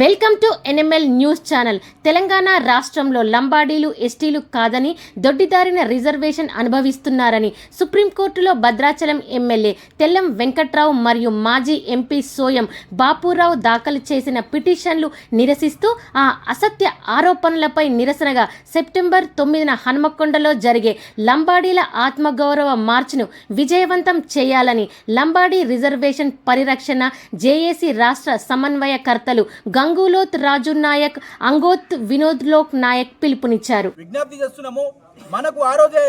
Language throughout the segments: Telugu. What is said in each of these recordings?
Welcome to NML news channel. Telangana రాష్ట్రంలో లంబాడీలు ఎస్టీలు కాదని దొడ్డిదారిన రిజర్వేషన్ అనుభవిస్తున్నారని సుప్రీంకోర్టులో భద్రాచలం ఎమ్మెల్యే తెల్లం వెంకట్రావు మరియు మాజీ ఎంపీ సోయం బాపురావు దాఖలు చేసిన పిటిషన్లు నిరసిస్తూ ఆ అసత్య ఆరోపణలపై నిరసనగా సెప్టెంబర్ తొమ్మిదిన హనుమకొండలో జరిగే లంబాడీల ఆత్మగౌరవ మార్చ్ను విజయవంతం చేయాలని లంబాడీ రిజర్వేషన్ పరిరక్షణ జేఏసీ రాష్ట్ర సమన్వయకర్తలు గంగూలోత్ రాజు నాయక్ అంగోత్ వినోద్ లోక్ నాయక్ పిలుపునిచ్చారు. విజ్ఞప్తి చేస్తున్నాము మనకు ఆ రోజే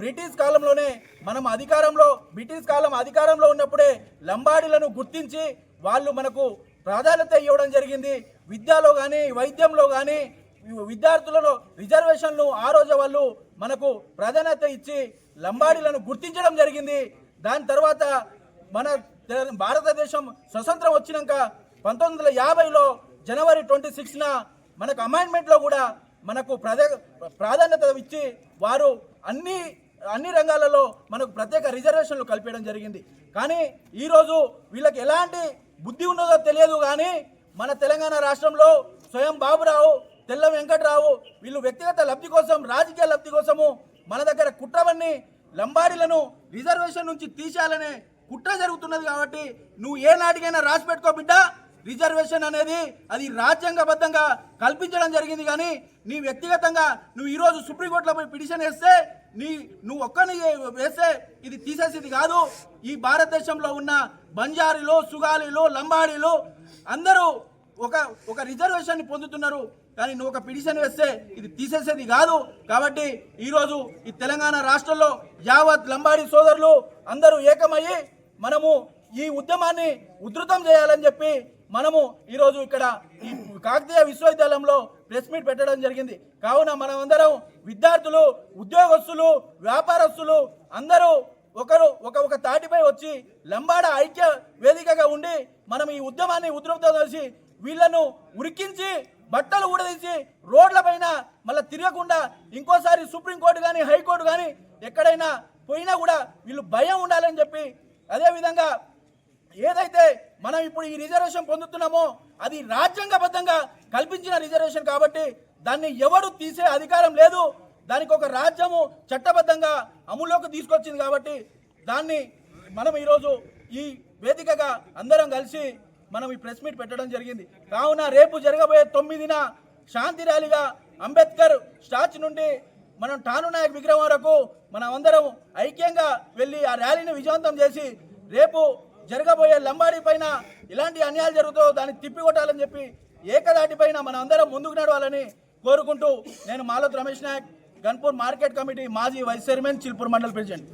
బ్రిటిష్ కాలంలోనే మనం అధికారంలో బ్రిటిష్ కాలం అధికారంలో ఉన్నప్పుడే లంబాడీలను గుర్తించి వాళ్ళు మనకు ప్రాధాన్యత ఇవ్వడం జరిగింది. విద్యలో కానీ వైద్యంలో కానీ విద్యార్థులలో రిజర్వేషన్లు ఆ రోజు వాళ్ళు మనకు ప్రాధాన్యత ఇచ్చి లంబాడీలను గుర్తించడం జరిగింది. దాని తర్వాత మన భారతదేశం స్వతంత్రం వచ్చినాక పంతొమ్మిది వందల యాభైలో జనవరి ట్వంటీ సిక్స్న మనకు అమైన్మెంట్లో కూడా మనకు ప్రదే ప్రాధాన్యత ఇచ్చి వారు అన్ని అన్ని రంగాలలో మనకు ప్రత్యేక రిజర్వేషన్లు కల్పించడం జరిగింది. కానీ ఈరోజు వీళ్ళకి ఎలాంటి బుద్ధి ఉన్నదో తెలియదు కానీ మన తెలంగాణ రాష్ట్రంలో స్వయం బాబురావు తెల్ల వెంకటరావు వీళ్ళు వ్యక్తిగత లబ్ధి కోసం రాజకీయ లబ్ధి కోసము మన దగ్గర కుట్రవన్నీ లంబాడీలను రిజర్వేషన్ నుంచి తీసేయాలనే కుట్ర జరుగుతున్నది కాబట్టి నువ్వు ఏ నాటికైనా రాసి పెట్టుకో బిడ్డ. రిజర్వేషన్ అనేది అది రాజ్యాంగబద్ధంగా కల్పించడం జరిగింది కానీ నీ వ్యక్తిగతంగా నువ్వు ఈరోజు సుప్రీంకోర్టులో పోయి పిటిషన్ వేస్తే నీ నువ్వు ఒక్కని వేస్తే ఇది తీసేసేది కాదు. ఈ భారతదేశంలో ఉన్న బంజారీలు సుగాలీలు లంబాడీలు అందరూ ఒక ఒక రిజర్వేషన్ పొందుతున్నారు. కానీ నువ్వు ఒక పిటిషన్ వేస్తే ఇది తీసేసేది కాదు. కాబట్టి ఈరోజు ఈ తెలంగాణ రాష్ట్రంలో యావత్ లంబాడీ సోదరులు అందరూ ఏకమయ్యి మనము ఈ ఉద్యమాన్ని ఉధృతం చేయాలని చెప్పి మనము ఈరోజు ఇక్కడ ఈ కాకతీయ విశ్వవిద్యాలయంలో ప్రెస్ మీట్ పెట్టడం జరిగింది. కావున మనమందరం విద్యార్థులు ఉద్యోగస్తులు వ్యాపారస్తులు అందరూ ఒకరు ఒక ఒక తాటిపై వచ్చి లంబాడ ఐక్య వేదికగా ఉండి మనం ఈ ఉద్యమాన్ని ఉధృతం చేసి వీళ్ళను ఉరికించి బట్టలు ఊడదీసి రోడ్లపైన మళ్ళీ తిరగకుండా ఇంకోసారి సుప్రీంకోర్టు కానీ హైకోర్టు కానీ ఎక్కడైనా పోయినా కూడా వీళ్ళు భయం ఉండాలని చెప్పి అదేవిధంగా ఏదైతే మనం ఇప్పుడు ఈ రిజర్వేషన్ పొందుతున్నామో అది రాజ్యాంగబద్ధంగా కల్పించిన రిజర్వేషన్ కాబట్టి దాన్ని ఎవరు తీసే అధికారం లేదు. దానికి ఒక రాజ్యము చట్టబద్ధంగా అమలులోకి తీసుకొచ్చింది కాబట్టి దాన్ని మనం ఈరోజు ఈ వేదికగా అందరం కలిసి మనం ఈ ప్రెస్ మీట్ పెట్టడం జరిగింది. కావున రేపు జరగబోయే తొమ్మిదిన శాంతి ర్యాలీగా అంబేద్కర్ స్టాచ్యూ నుండి మనం టాను నాయక్ విగ్రహం వరకు మనం అందరం ఐక్యంగా వెళ్ళి ఆ ర్యాలీని విజయవంతం చేసి రేపు జరగబోయే లంబాడీ పైన ఇలాంటి అన్యాయాలు జరుగుతాయో దాన్ని తిప్పికొట్టాలని చెప్పి ఏకదాటి పైన మన అందరం ముందుకు నడవాలని కోరుకుంటూ నేను మాలత్ రమేష్ నాయక్ గన్పూర్ మార్కెట్ కమిటీ మాజీ vice chairman Chilpur mandal president.